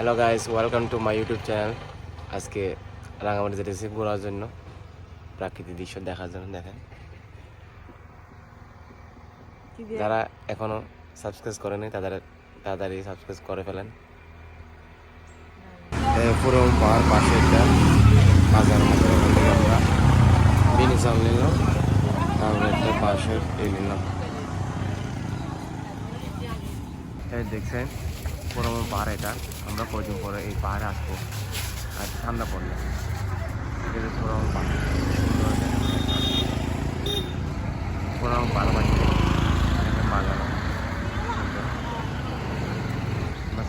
Hello guys welcome to my YouTube channel আজকে রাঙামাটি যেতেছি ঘোরার জন্য। প্রাকৃতিক দৃশ্য দেখার জন্য দেখেন। যারা এখনও সাবস্ক্রাইব করেনি তাদের তাড়াতাড়ি সাবস্ক্রাইব করে ফেলেন। পুরো পাহাড় পাশে একটা বাজার মতো আমরা। বিনি চাল নিলাম তারপরে একটা পাশে এই নিলাম। এই দেখছেন পুরো পাহাড় এটা। আমরা কদিন পরে এই পাহাড়ে আসব? আর ঠান্ডা পড়লে। এটা বাড়ি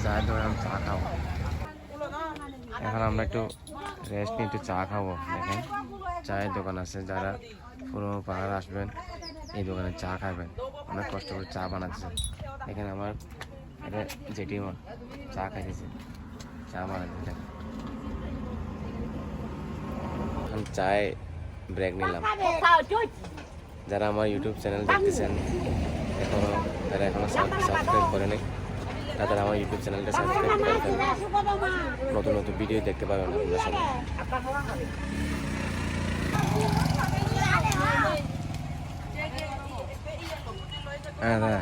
চায়ের দোকানে আমি চা খাব। এখন আমরা একটু রেস্ট নিয়ে একটু চা খাব। দেখেন, চায়ের দোকান আছে। যারা পুরো পাহাড় আসবেন, এই দোকানে চা খাবেন। অনেক কষ্ট করে চা বানাচ্ছে। এখানে আমার এটা জেঠিমা চা খাইতেছে। চা দেখেন এখন চায় ব্রেক নিলাম। যারা আমার ইউটিউব চ্যানেল দেখতেছেন, এখনও, যারা এখনও সাবস্ক্রাইব করে নাই, তারা আমার ইউটিউব চ্যানেলটা সাবস্ক্রাইব করে নতুন নতুন ভিডিও দেখতে পাবেন আপনারা সবাই হ্যাঁ হ্যাঁ।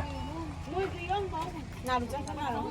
나를 짱 하나 요?